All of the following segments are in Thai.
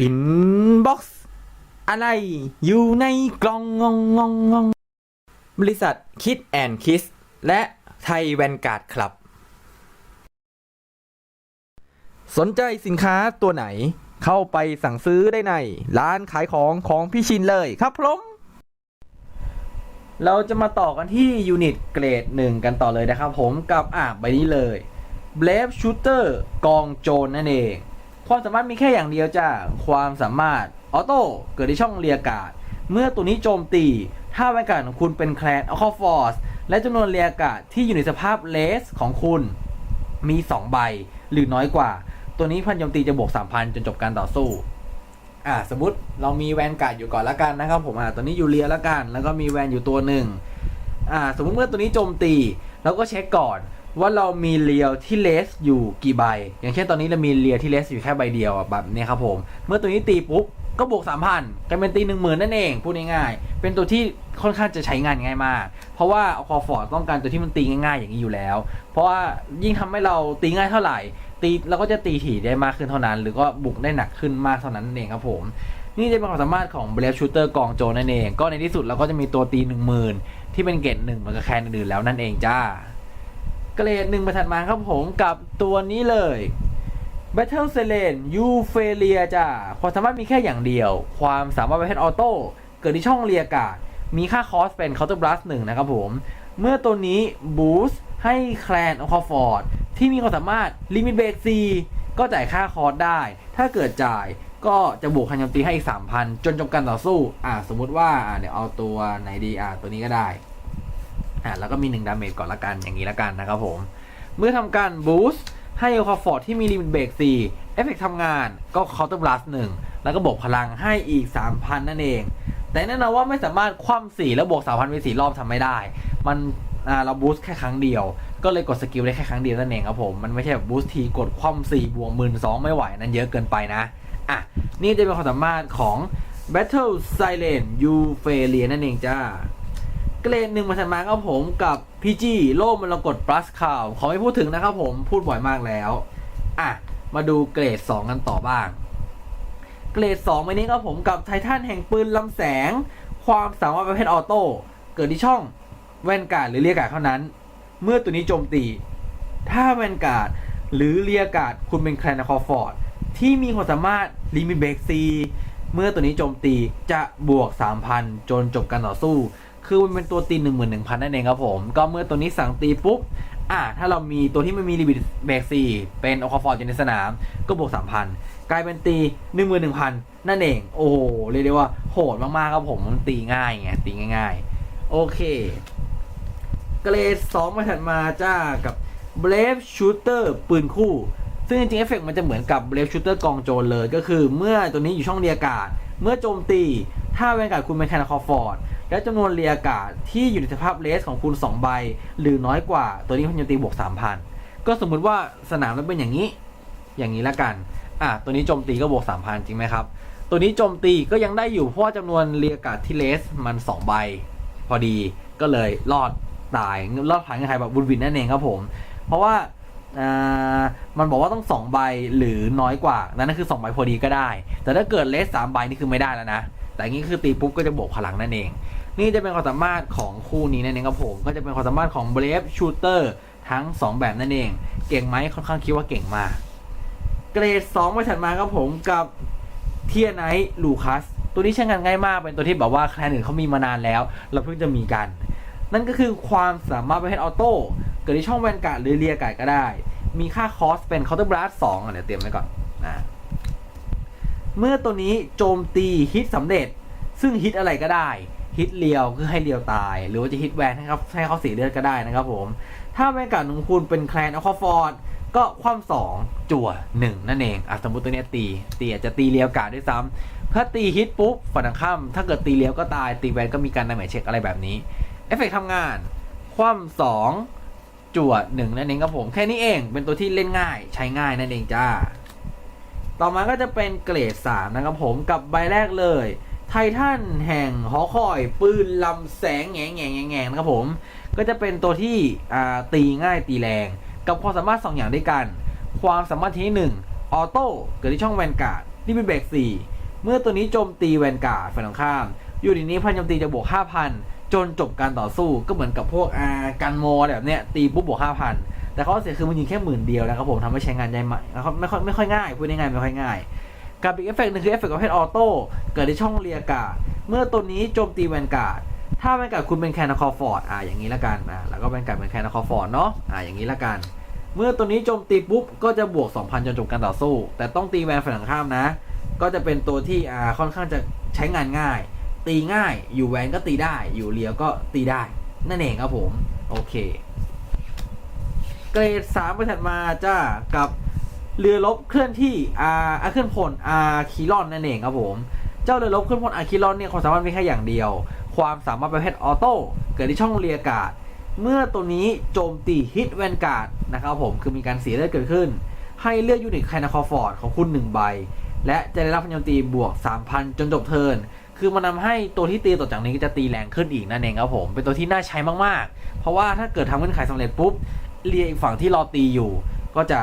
อินบ็อกซ์อะไรอยู่ในกล่องงองงองงองบริษัทคิดแอนคิสและไทยแวนการ์ดคลับ สนใจสินค้าตัวไหนเข้าไปสั่งซื้อได้ใน ร้านขายของของพี่ชินเลยครับผมเราจะมาต่อกันที่ยูนิตเกรดหนึ่งกันต่อเลยนะครับผมกับอ่าใบนี้เลย b l a v e Shooter กองโจรนั่นเอง ความสามารถมีแค่อย่างเดียวจ้าความสามารถออโต้เกิดที่ช่องเรียกาดเมื่อตัวนี้โจมตี ถ้าบรรยากาศของคุณเป็นแคลนอัลคอฟอร์สและจำนวนเรียกาดที่อยู่ในสภาพเลสของคุณมี 2 ใบหรือน้อยกว่า ตัวนี้พันโจมตีจะบวก 3,000 จนจบการต่อสู้อ่าสมมติเรามีแวนการ์ดอยู่ก่อนละกันนะครับผมอ่าตัวนี้อยู่เรียละกัน แล้วก็มีแวนอยู่ตัวหนึ่งอ่าสมมติเมื่อตัวนี้โจมตีเราก็เช็คก่อน ว่าเรามีเรียวที่เลสอยู่กี่ใบ อย่างเช่นตอนนี้เรามีเรียวที่เลสอยู่แค่ใบเดียวแบบนี้ครับผม เมื่อตัวนี้ตีปุ๊บก็บวก3,000กลายเป็นตี1 0,000นั่นเอง พูดง่ายๆ เป็นตัวที่ค่อนข้างจะใช้งานง่ายมาก เพราะว่าเอาคอฟอร์ดต้องการตัวที่มันตีง่ายๆอย่างนี้อยู่แล้ว เพราะว่ายิ่งทำให้เราตีง่ายเท่าไหร่ ตีเราก็จะตีถี่ได้มากขึ้นเท่านั้น หรือก็บุกได้หนักขึ้นมากเท่านั้นเองครับผม นี่จะเป็นความสามารถของเบลชูเตอร์กองโจนั่นเอง ก็ในที่สุดเราก็จะมีตัวตีหนึ่งหมื่นที่เป็นเกรดหนึ่งเหมือนกับแคนอื่นๆแล้วนั่นเองจ้า เกรดหนึ่งมาถัดมาครับผมกับตัวนี้เลย Battle s e l e n u f e l i a จ้าความสามารถมีแค่อย่างเดียว ความสามารถประเภทออโต้เกิดที่ช่องเรียกามีค่าคอสเป็น Counter Blast หนึ่งนะครับผม เมื่อตัวนี้บูสต์ให้แคลนอคอฟอร์ดที่มีความสามารถลิมิตเบรกซีก็จ่ายค่าคอสได้ ถ้าเกิดจ่ายก็จะบวกคันโจมตีให้อีก 3,000 จนจบการต่อสู้ อ่า สมมุติว่าอ่าเดี๋ยวเอาตัวไหนดี อ่า ตัวนี้ก็ได้ อ่าแล้วก็มี1ดาเมจก่อนละกันอย่างนี้ละกันนะครับผม เมื่อทำการบูสต์ให้คอฟอร์ดที่มีลิมิตเบรก4เอฟเฟกทำงานก็เคาน์เตอร์บลัสหนึ่งแล้วก็บวกพลังให้อีก 3,000 นั่นเอง แต่แน่นอนว่าไม่สามารถคว่ำสี่แล้วบวก3,000ไปสี่รอบทำไม่ได้ มันเราบูสต์แค่ครั้งเดียว ก็เลยกดสกิลได้แค่ครั้งเดียวนั่นเองครับผม มันไม่ใช่แบบบูสต์ทีกดคว่ำสี่บวกหมื่นสองไม่ไหวนั้นเยอะเกินไปนะ อะ นี่จะเป็นความสามารถของ Battle Silent u f a l i a นั่นเองจ้า เกรดหนึ่งมาถัดมาครับผมกับ PG โล่มรกต plus ข่าว ขอไม่พูดถึงนะครับผมพูดบ่อยมากแล้ว อะ มาดูเกรด 2 กันต่อบ้าง เกรด2วันนี้ครับผมกับไททันแห่งปืนลำแสง ความสามารถประเภทออโต้ เกิดที่ช่องแวนการ์ดหรือเรียกการ์ดเท่านั้น เมื่อตัวนี้โจมตี ถ้าแวนการ์ดหรือเรียกการ์ดคุณเป็นแคลนคอฟอร์ดที่มีความสามารถลิมิตเบรกซีเมื่อตัวนี้โจมตีจะบวก 3,000 จนจบการต่อสู้ คือมันเป็นตัวตี11,000นั่นเองครับผม ก็เมื่อตัวนี้สั่งตีปุ๊บอะถ้าเรามีตัวที่ไม่มีลิมิตเบรกซีเป็นโอคอฟอร์ดอยู่ในสนาม ก็บวก3,000กลายเป็นตี11,000นั่นเอง โอ้โหเรียกได้ว่าโหดมากๆครับผมมันตีง่ายไงตีง่าย ๆ โอเค เกรด2มาถัดมาจ้ากับ Brave Shooter ปืนคู่ ซึ่งจริงๆเอฟเฟกต์มันจะเหมือนกับ Brave Shooter กองโจรเลย ก็คือเมื่อตัวนี้อยู่ช่องเรียกาศ เมื่อโจมตี ถ้าแวนการ์ดคุณเป็นแคนคอฟอร์ด และจำนวนเรียกาศที่อยู่ในสภาพเลสของคุณ 2 ใบ หรือน้อยกว่าตัวนี้พันโจมตีบวก3,000 ก็สมมุติว่าสนามมันเป็นอย่างนี้ อย่างนี้ละกันอะตัวนี้โจมตีก็บวก3,000 จริงไหมครับ ตัวนี้โจมตีก็ยังได้อยู่เพราะว่าจำนวนเรียกาศที่เลสมัน 2 ใบ พอดีก็เลยรอดตายรอดผ่านเงื่อนไขแบบบุญวินนั่นเองครับผม เพราะว่าอามันบอกว่าต้อง 2 ใบหรือน้อยกว่า นั่นคือ 2 ใบพอดีก็ได้ แต่ถ้าเกิดเลสสามใบนี่คือไม่ได้แล้วนะ แต่งนี้คือตีปุ๊บก็จะบวกพลังนั่นเอง นี่จะเป็นความสามารถของคู่นี้นั่นเองครับผม ก็จะเป็นความสามารถของ Brave Shooter ทั้ง 2 แบบนั่นเอง เก่งไหมค่อนข้างคิดว่าเก่งมาก เกรด2มาถัดมาครับผมกับเทียไนท์ลูคัสตัวนี้ใช้งานง่ายมากเป็นตัวที่แบบว่าแคลนอื่นเขามีมานานแล้ว เราเพิ่งจะมีกัน นั่นก็คือความสามารถประเภทออโต้เกิดที่ช่องแวนการ์ดหรือเรียการ์ดก็ได้ มีค่าคอสเป็น Counter Blast 2อะเดี๋ยวเตรียมไว้ก่อนนะเมื่อตัวนี้โจมตีฮิตสำเร็จซึ่งฮิตอะไรก็ได้ ฮิตเลียวคือให้เลียวตาย หรือว่าจะฮิตแวนให้เขาให้เขาเสียเลือดก็ได้นะครับผม ถ้าแวนการ์ดของคุณเป็นแคลนอัลคอฟอร์ดก็ความสองจั่วหนึ่งนั่นเองอะสมมติตัวเนี้ยตีตีอาจจะตีเลียวการ์ดด้วยซ้ำถ้าตีฮิตปุ๊บฝันตรงข้ามถ้าเกิดตีเลียวก็ตายตีแวนก็มีการดาเมจเช็คอะไรแบบนี้เอฟเฟกทำงาน ความสองจั่วหนึ่งนั่นเองครับผม แค่นี้เองเป็นตัวที่เล่นง่ายใช้ง่ายนั่นเองจ้า ต่อมาก็จะเป็นเกรด 3 นะครับผมกับใบแรกเลย ไททันแห่งหอคอยปืนลำแสงแงงแงงแงงแงนะครับผม ก็จะเป็นตัวที่ตีง่ายตีแรง กับความสามารถ 2 อย่างด้วยกัน ความสามารถที่1ออโต้เกิดที่ช่องแวนการ์ดนี่เป็นเบรก4เมื่อตัวนี้โจมตีแวนการ์ดฝ่ายตรงข้าม อยู่ดีนี้พันโจมตีจะบวก 5,000 จนจบการต่อสู้ก็เหมือนกับพวกอากันโมแบบเนี้ยตีปุ๊บบวก 5,000 แต่ข้อเสียคือมันยิงแค่หมื่นเดียวนะครับผมทำให้ใช้งานได้ไหมไม่ค่อยไม่ค่อยง่ายพูดง่ายไม่ค่อยง่าย กับอีกเอฟเฟกต์หนึ่งคือเอฟเฟกต์ประเภทออโต้เกิดในช่องเรียกาดเมื่อตัวนี้โจมตีแวนการ์ดถ้าแวนการ์ดคุณเป็นแคนนาคอฟอร์ดอ่าอย่างนี้ละกันอ่าแล้วก็แวนการ์ดเป็นแคนนาคอฟอร์ดเนาะอ่าอย่างนี้ละกัน เมื่อตัวนี้โจมตีปุ๊บก็จะบวก 2,000 จนจบการต่อสู้ แต่ต้องตีแวนฝั่งข้ามนะ ก็จะเป็นตัวที่อ่าค่อนข้างจะใช้งานง่าย ตีง่ายอยู่แวนก็ตีได้ อยู่เลียวก็ตีได้ นั่นเองครับผมโอเค เกรด3ไปถัดมาจ้ากับ เรือรบเคลื่อนที่อาอาเคลื่อนพลอาคิรอนนั่นเองครับผม เจ้าเรือรบเคลื่อนพลอาคิรอนเนี่ยความสามารถมีแค่อย่างเดียว ความสามารถประเภทออโต้เกิดที่ช่องเรียกาดเมื่อตัวนี้โจมตีฮิตแวนการ์ดนะครับผมคือมีการเสียเลือดเกิดขึ้น ให้เลือกยูนิตไคนาคอฟอร์ดของคุณ1ใบ และจะได้รับพลังโจมตีบวก 3,000 จนจบเทิร์นคือมันทำให้ตัวที่ตีต่อจากนี้ก็จะตีแรงขึ้นอีกนั่นเองครับผม เป็นตัวที่น่าใช้มากๆ เพราะว่าถ้าเกิดทำเงื่อนไขสำเร็จปุ๊บเรียอีกฝั่งที่รอตีอยู่ ก็จะ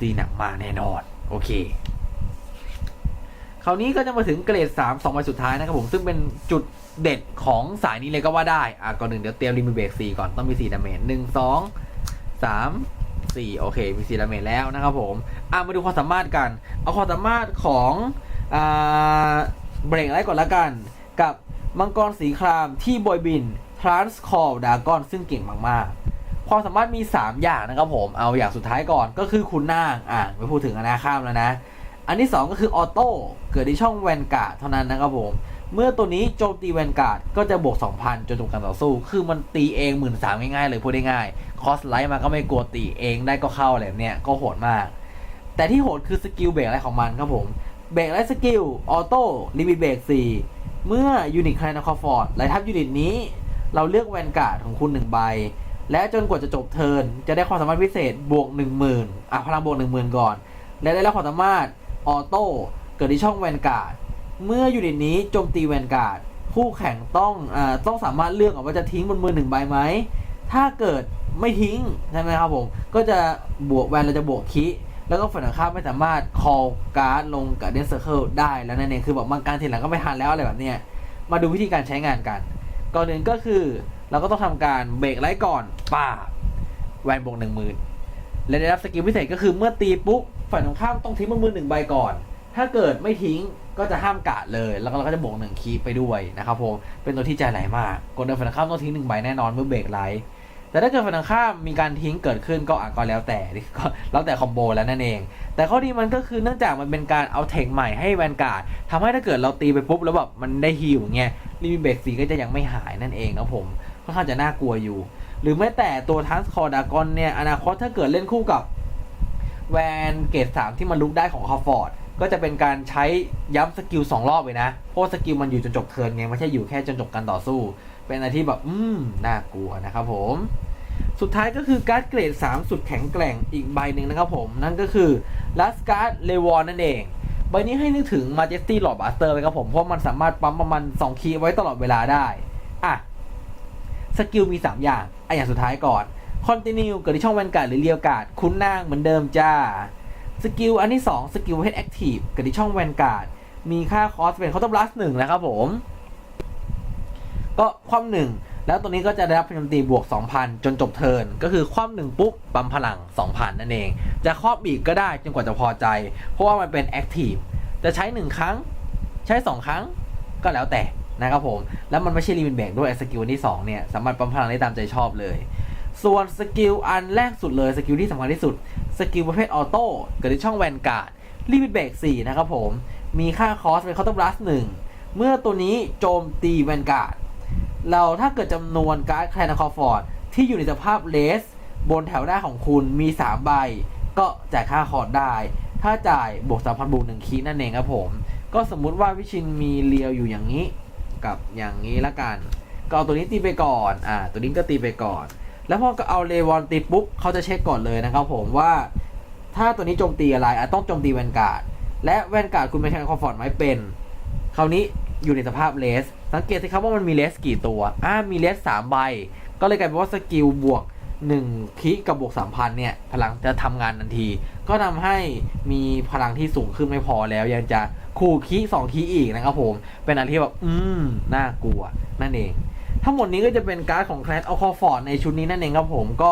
ตีหนักมาแน่นอน โอเค คราวนี้ก็จะมาถึงเกรด3 2ใบสุดท้ายนะครับผม ซึ่งเป็นจุดเด็ดของสายนี้เลยก็ว่าได้ อะก่อนหนึ่งเดี๋ยวเตรียมรีมิเบรก4ก่อนต้องมี4ดาเมจหนึ่งสองสามสี่โอเค มี4ดาเมจแล้วนะครับผม อะมาดูความสามารถกัน เอาความสามารถของอ่าเบรกไลท์ก่อนละกัน กับมังกรสีครามที่บอยบิน Transcall Dragon ซึ่งเก่งมากๆ ความสามารถมี 3 อย่างนะครับผมเอาอย่างสุดท้ายก่อนก็คือคุณนางอะไม่พูดถึงอนาข้ามแล้วนะ อันที่ 2 ก็คือออโต้เกิดที่ช่องแวนการ์ดเท่านั้นนะครับผม เมื่อตัวนี้โจมตีแวนการ์ดก็จะบวก 2,000 จนจบการต่อสู้ คือมันตีเอง1 3ื่นสามง่ายๆเลยพูดได้ง่ายคอสไลท์มาก็ไม่กลัวตีเองได้ก็เข้าอะไรเนี้ยก็โหดมาก แต่ที่โหดคือสกิลเบรกอะไรของมันครับผมเบรกและสกิลออโต้ลิมิตเบรก4เมื่อยูนิตใครนะคอฟอร์ดไลทับยูนิตนี้ เราเลือกแวนการ์ดของคุณ1ใบ และจนกว่าจะจบเทิร์นจะได้ความสามารถพิเศษบวก 10,000อะพลังบวก 10,000 ก่อน และได้รับความสามารถออโต้เกิดที่ช่องแวนการ์ดเมื่อยูนิตนี้โจมตีแวนการ์ดคู่แข่งต้องอ่าต้องสามารถเลือกออกว่าจะทิ้งบนมือหนึ่งใบไหมถ้าเกิดไม่ทิ้งใช่ไหมครับผมก็จะบวกแวนเราจะบวกคิแล้วก็ฝ่ายตรงข้ามไม่สามารถ call การ์ดลงกับเดนเซอร์เคิลได้แล้วนั่นเองคือแบบบางการทีหลังก็ไม่ทันแล้วอะไรแบบเนี้ยมาดูวิธีการใช้งานกัน ก่อนหนึ่งก็คือ เราก็ต้องทำการเบรกไลท์ก่อนป่าแวนบวกหนึ่งหมื่นและได้รับสกิลพิเศษก็คือเมื่อตีปุ๊บฝ่ายตรงข้ามต้องทิ้งมือหนึ่งใบก่อน ถ้าเกิดไม่ทิ้งก็จะห้ามกาดเลย แล้วเราก็จะบวกหนึ่งคีไปด้วยนะครับผม เป็นตัวที่ใจไหลมากกดเดินฝ่ายตรงข้ามต้องทิ้งหนึ่งใบแน่นอนเมื่อเบรกไลท์แต่ถ้าเกิดฝ่ายตรงข้ามมีการทิ้งเกิดขึ้นก็อะก็แล้วแต่ก็แล้วแต่คอมโบแล้วนั่นเอง แต่ข้อดีมันก็คือเนื่องจากมันเป็นการเอาเทคใหม่ให้แวนการ์ดทำให้ถ้าเกิดเราตีไปปุ๊บแล้วแบบมันได้ฮิวเงี้ยรีมิเบกซีก็จะยังไม่หายนั่นเองนะผม ค่อนข้างจะน่ากลัวอยู่ หรือแม้แต่ตัวทัสคอร์ดากอนเนี่ยอนาคตถ้าเกิดเล่นคู่กับแวนเกตสามที่มันลุกได้ของคอฟอร์ดก็จะเป็นการใช้ย้ำสกิลสองรอบเลยนะ เพราะสกิลมันอยู่จนจบเทิร์นไงไม่ใช่อยู่แค่จนจบการต่อสู้ เป็นอะไรที่แบบ อืม น่ากลัวนะครับผม สุดท้ายก็คือการ์ดเกรด 3 สุดแข็งแกร่งอีกใบหนึ่งนะครับผม นั่นก็คือลัสการ์ดเลวอนนั่นเอง ใบนี้ให้นึกถึง Majesty Lord Buster ไปครับผม เพราะมันสามารถปั๊มประมาณ 2 คีย์ไว้ตลอดเวลาได้ อะ สกิลมี 3 อย่างไออย่างสุดท้ายก่อน Continue เกิดที่ช่องแวนการ์ดหรือเรียวการ์ดคุ้นนางเหมือนเดิมจ้าสกิลอันที่ 2 สกิลเพชรแอคทีฟเกิดที่ช่องแวนการ์ดมีค่าคอสเป็นคอร์บลัสหนึ่งนะครับผม ก็ความหนึ่งแล้วตัวนี้ก็จะได้รับพลังตีบวก 2,000 จนจบเทิร์นก็คือคว่ำหนึ่งปุ๊บปั๊มพลัง 2,000 นั่นเอง จะครอบอีกก็ได้จนกว่าจะพอใจ เพราะว่ามันเป็นแอคทีฟจะใช้ 1 ครั้ง ใช้ 2 ครั้งก็แล้วแต่ นะครับผม แล้วมันไม่ใช่ลิมิตเบรกด้วยสกิลที่2เนี่ยสามารถปั๊มพลังได้ตามใจชอบเลย ส่วนสกิลอันแรกสุดเลยสกิลที่สำคัญที่สุดสกิลประเภทออโต้เกิดที่ช่องแวนการ์ดลิมิตเบรก4นะครับผม มีค่าคอสเป็นคอร์ตบลัส1เมื่อตัวนี้โจมตีแวนการ์ดเราถ้าเกิดจำนวนการ์ดแคลนาคอฟอร์ดที่อยู่ในสภาพเลส บนแถวหน้าของคุณมี 3 ใบ ก็จ่ายค่าคอร์ดได้ ถ้าจ่ายบวกสามพันบวกหนึ่งคีนั่นเองครับผม ก็สมมุติว่าวิชินมีเรียวอยู่อย่างนี้ กับอย่างนี้ละกัน ก็เอาตัวนี้ตีไปก่อน อ่า ตัวนี้ก็ตีไปก่อน แล้วพอก็เอาเลวอนตีปุ๊บเขาจะเช็คก่อนเลยนะครับผมว่า ถ้าตัวนี้โจมตีอะไรอะต้องโจมตีแวนการ์ด และแวนการ์ดคุณเป็นแทนคอฟอร์ตไหมเป็น คราวนี้อยู่ในสภาพเลส สังเกตสิครับว่ามันมีเลสกี่ตัว อ่า มีเลสสามใบ ก็เลยกลายเป็นว่าสกิลบวก 1คิกับบวก3,000เนี่ยพลังจะทำงานทันที ก็ทำให้มีพลังที่สูงขึ้นไม่พอแล้ว ยังจะคู่คีสองคีอีกนะครับผมเป็นอันที่แบบอืมน่ากลัวนั่นเอง ทั้งหมดนี้ก็จะเป็นการ์ดของแคลสเอาคอฟอร์ดในชุดนี้นั่นเองครับผมก็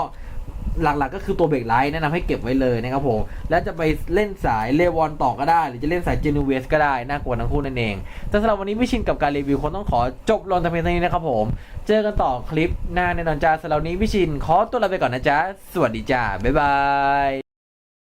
หลักๆก็คือตัวเบรกไลท์แนะนำให้เก็บไว้เลยนะครับผมแล้วจะไปเล่นสายเลวอนต่อก็ได้ หรือจะเล่นสายเจนูเวสก็ได้ น่ากลัวทั้งคู่นั่นเอง แต่สำหรับวันนี้พี่ชินกับการรีวิวคงต้องขอจบลงแต่เพียงเท่านี้นะครับผม เจอกันต่อคลิปหน้าแน่นอนจ้าสำหรับวันนี้พี่ชินขอตัวลาไปก่อนนะจ๊ะสวัสดีจ้าบ๊ายบาย